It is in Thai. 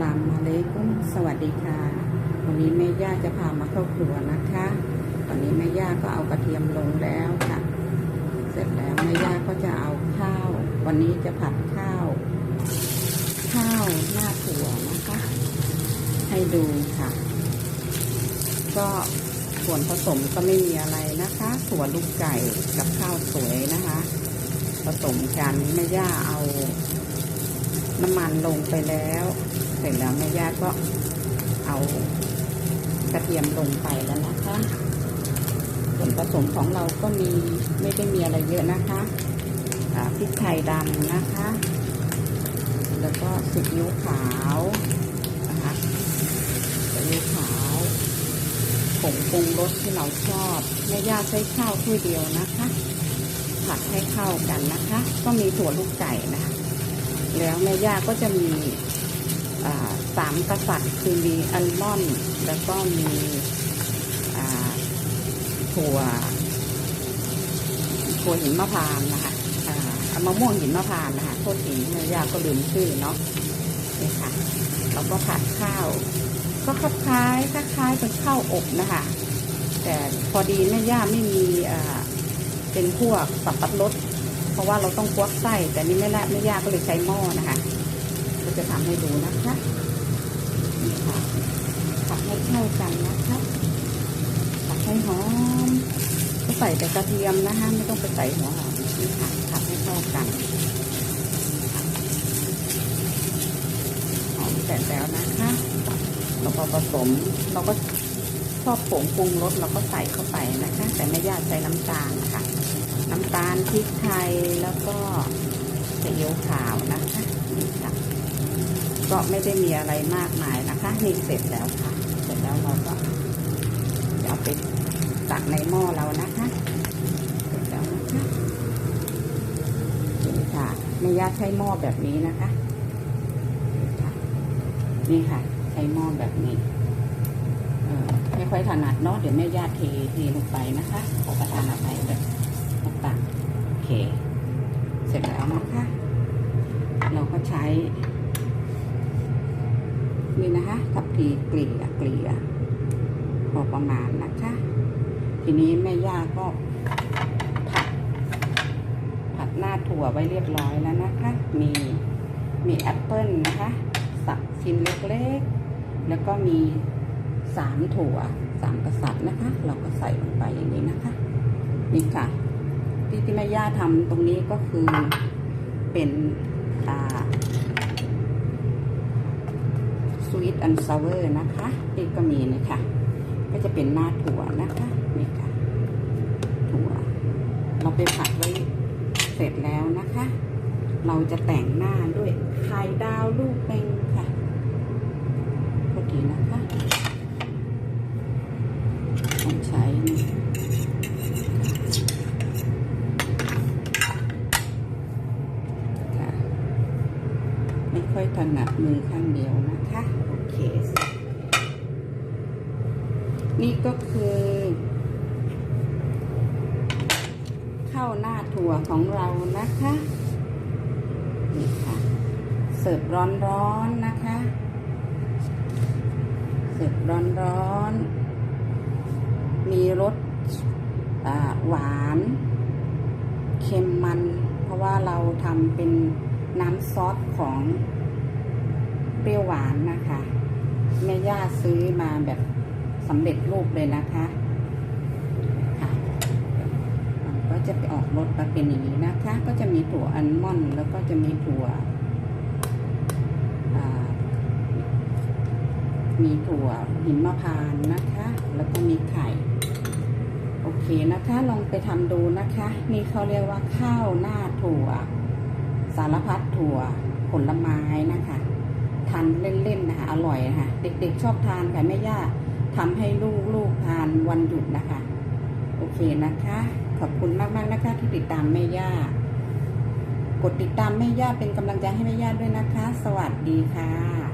ลามอะลัยกุ้มสวัสดีค่ะ วันนี้แม่ย่าจะพามาเข้าครัวนะคะ ตอนนี้แม่ย่าก็เอากระเทียมลงแล้วค่ะ เสร็จแล้วแม่ย่าก็จะเอาข้าว วันนี้จะผัดข้าว ข้าวหน้าถั่วนะคะ ให้ดูค่ะ ก็ส่วนผสมก็ไม่มีอะไรนะคะถั่วลูกไก่กับข้าวสวยนะคะ ผสมกันแม่ย่าเอาน้ำมันลงไปแล้ว เสร็จแล้วแม่ย่าก็เอากระเทียมลงไปแล้วนะคะส่วนผสมของเราก็มีไม่ได้มีอะไรเยอะนะคะพริกไทยดำนะคะ แล้วก็ซีอิ๊วขาวนะคะซีอิ๊วขาวผงปรุงรสที่เราชอบแม่ย่าใช้ข้าวถ้วยเดียวนะคะ ผัดให้เข้ากันนะคะ ก็มีถั่วลูกไก่นะคะแล้วแม่ย่าก็จะมี สามกษัตริย์คือมีอัลมอนด์แล้วก็มีถั่วถั่วหินมะพร้าวนะคะอ่ามะม่วงหินมะพร้าวนะคะโทษทีแม่ยาก็ลืมชื่อเนาะนี่ค่ะเราก็ผัดข้าว ก็คล้ายคล้ายเป็นข้าวอบนะคะ แต่พอดีแม่ย่าไม่มีเป็นพวกสับปะรดเพราะว่าเราต้องควักไส้แต่นี่ไม่ละไม่ยากก็เลยใช้หม้อนะคะ จะทำให้ดูนะคะนี่ค่ะผัดให้เข้ากันนะคะผัดให้หอมก็ใส่แต่กระเทียมนะคะไม่ต้องไปใส่หัวหอมนี่ค่ะผัดให้เข้ากันหอมเสร็จแล้วนะคะเราก็ผสมเราก็ชอบผงปรุงรสเราก็ใส่เข้าไปนะคะ แต่ไม่ยากใช้น้ำตาลนะคะน้ำตาลพริกไทยแล้วก็ซีอิ๊วขาวนะคะนี่ค่ะ ก็ไม่ได้มีอะไรมากมายนะคะ นี่เสร็จแล้วค่ะ เสร็จแล้วเราก็จะเอาไปตักในหม้อเรานะคะ เสร็จแล้วนะคะนี่ค่ะไม่ยากใช้หม้อแบบนี้นะคะ นี่ค่ะนี่ค่ะใช้หม้อแบบนี้ไม่ค่อยถนัดเนาะเดี๋ยวแม่ย่าเทเทลงไปนะคะขอประทานอภัยแบบตักโอเค เสร็จแล้วนะคะ เราก็ใช้ นี่นะคะ ทีเกลี่ยเกลี่ยพอประมาณนะคะ ทีนี้แม่ย่าก็ผัด ผัดหน้าถั่วไว้เรียบร้อยแล้วนะคะ มีมีแอปเปิลนะคะ สับชิ้นเล็กๆ แล้วก็มีสามถั่วสามกษัตริย์นะคะ เราก็ใส่ลงไปอย่างนี้นะคะ นี่ค่ะ ที่ที่แม่ย่าทำตรงนี้ก็คือเป็นอ่า สวีทอันซาวเวอร์นะคะนี่ก็มีนะคะก็จะเป็นหน้าถั่วนะคะนี่ค่ะถั่ว เราไปผัดไว้เสร็จแล้วนะคะ เราจะแต่งหน้าด้วยไข่ดาวลูกเป็นค่ะพอดีนะคะต้องใช้นี่ ค่ะไม่ ค่อยถนัดมือข้างเดียวนะคะ โอเค นี่ก็คือข้าวหน้าถั่วของเรานะคะนี่ค่ะ เสิร์ฟร้อนๆนะคะ เสิร์ฟร้อนๆ มีรสหวานเค็มมัน เพราะว่าเราทำเป็นน้ำซอสของ เปรี้ยวหวานนะคะแม่ย่าซื้อมาแบบสำเร็จรูปเลยนะคะค่ะมันก็จะไปออกรสมาเป็นอย่างนี้นะคะ ก็จะมีถั่วอัลมอนด์แล้วก็จะมีถั่วมีถั่วหินมะพร้าวนะคะ แล้วก็มีไข่ โอเคนะคะ ลองไปทำดูนะคะ นี่เขาเรียกว่าข้าวหน้าถั่ว สารพัดถั่วผลไม้ ทานเล่นๆนะคะอร่อยนะคะเด็กๆชอบทานค่ะแม่ย่าทำให้ลูกๆทานวันหยุดนะคะ โอเคนะคะ ขอบคุณมากๆนะคะ ที่ติดตามแม่ย่ากดติดตามแม่ย่าเป็นกำลังใจให้แม่ย่าด้วยนะคะ สวัสดีค่ะ